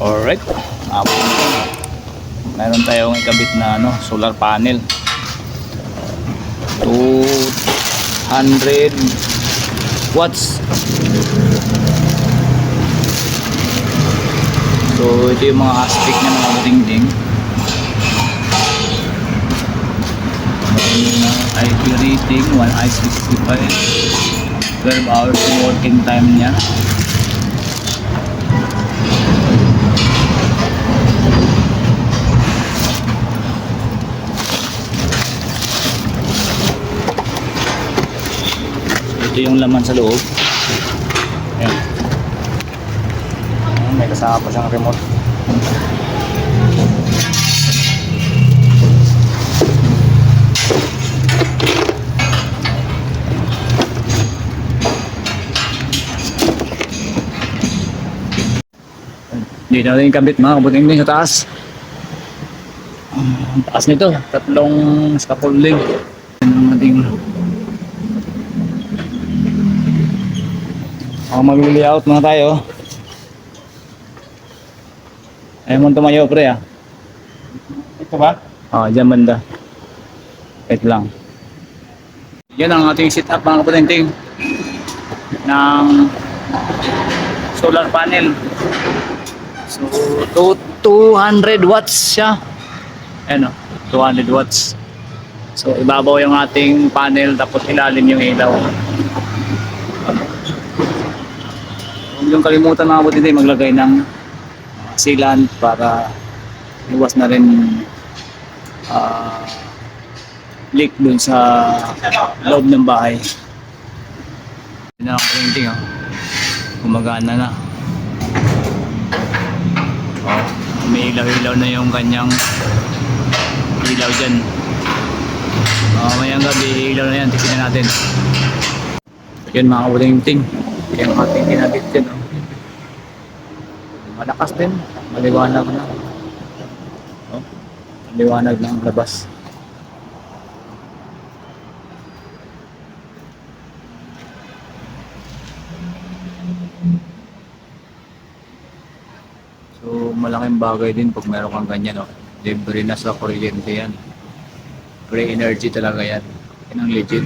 Alright. Um, meron tayong ikabit na ano, solar panel. 200 watts. So, ito yung mga aspect niya mga dingding. IP rating, 1 i65. 12 hours working time niya. Ito yung laman sa loob. Ayan. May kasama pa siyang remote. Dito natin yung kabit mga kabuting din sa taas. Ang taas nito, tatlong scaffolding. Ang ating Oh, mag-layout muna tayo. Ayaw mo tumayo pre ah. Ito ba? Oh, dyan banda. Wait lang. Yan ang ating setup mga kapatinting ng solar panel. So, to 200 watts siya. Ayan o, 200 watts. So, ibabaw yung ating panel tapos ilalim yung ilaw. Yung kalimutan mga kapatinting maglagay ng sealant para iwas na rin ah, leak dun sa loob ng bahay. Yun na ang printing oh. Gumagana na. Oh, may ilaw-ilaw na yung kanyang ilaw dyan. Oh, mayang gabi, ilaw na yan. Titignan natin. Yun mga kaprinting. Yung ating kinabit dyan. Oh. Malakas din. Maliwanag na. Oh, maliwanag na ang labas. So, malaking bagay din pag meron kang ganyan, no? Libre na sa kuryente yan. Free energy talaga yan. Yan ang legit.